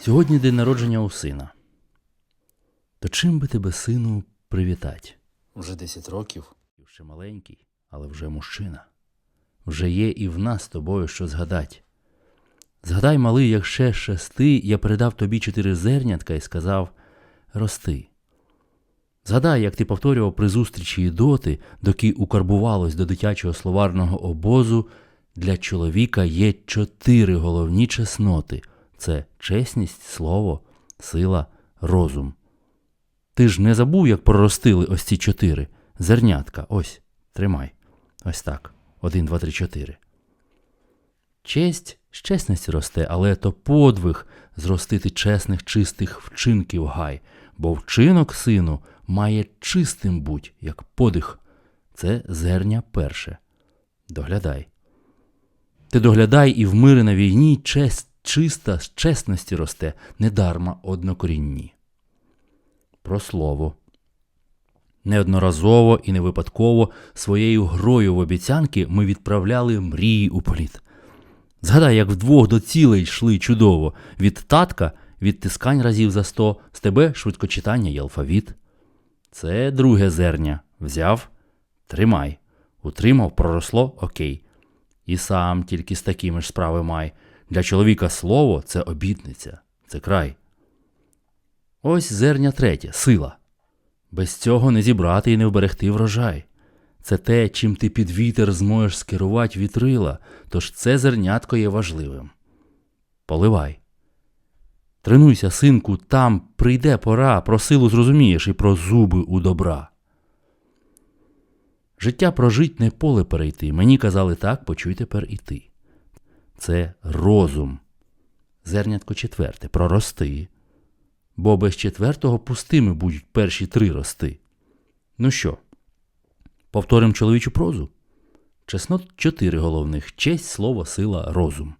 Сьогодні день народження у сина. То чим би тебе, сину, привітать? Вже 10 років. Ще маленький, але вже мужчина. Вже є і в нас з тобою що згадать. Згадай, малий, як ще шести, я передав тобі чотири зернятка і сказав рости. Згадай, як ти повторював при зустрічі і доти, доки укарбувалось до дитячого словарного обозу, для чоловіка є чотири головні чесноти це чесність, слово, сила, розум. Ти ж не забув, як проростили ось ці чотири зернятка. Ось, тримай. Ось так. Один, два, три, чотири. Честь з чесності росте, але то подвиг зростити чесних, чистих вчинків гай, бо вчинок сину має чистим будь, як подих. Це зерня перше. Доглядай. Ти доглядай і в мири на війні честь чиста з чесності росте, недарма однокорінні. Про слово. Неодноразово і не випадково своєю грою в обіцянки ми відправляли мрії у політ. Згадай, як вдвох до цілей йшли чудово від татка відтискань разів за сто, з тебе швидкочитання й алфавіт. Це друге зерня. Взяв, тримай. Утримав, проросло окей. І сам тільки з такими ж справи май. Для чоловіка слово це обітниця, це край. Ось зерня третє сила. Без цього не зібрати і не вберегти врожай. Це те, чим ти під вітер зможеш скерувати вітрила, тож це зернятко є важливим. Поливай. Тренуйся, синку, там прийде пора, про силу зрозумієш і про зуби у добра. Життя прожить не поле перейти. Мені казали так, почуй тепер і ти. Це розум. Зернятко четверте прорости. Бо без четвертого пустими будуть перші три рости. Ну що, повторимо чоловічу прозу? Чеснот чотири головних честь, слово, сила, розум.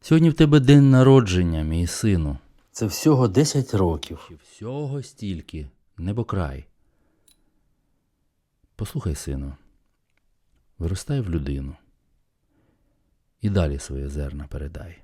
Сьогодні в тебе день народження, мій сину. Це всього 10 років. Всього стільки, небокрай. Послухай, сину, виростай в людину. І далі своє зерна передай.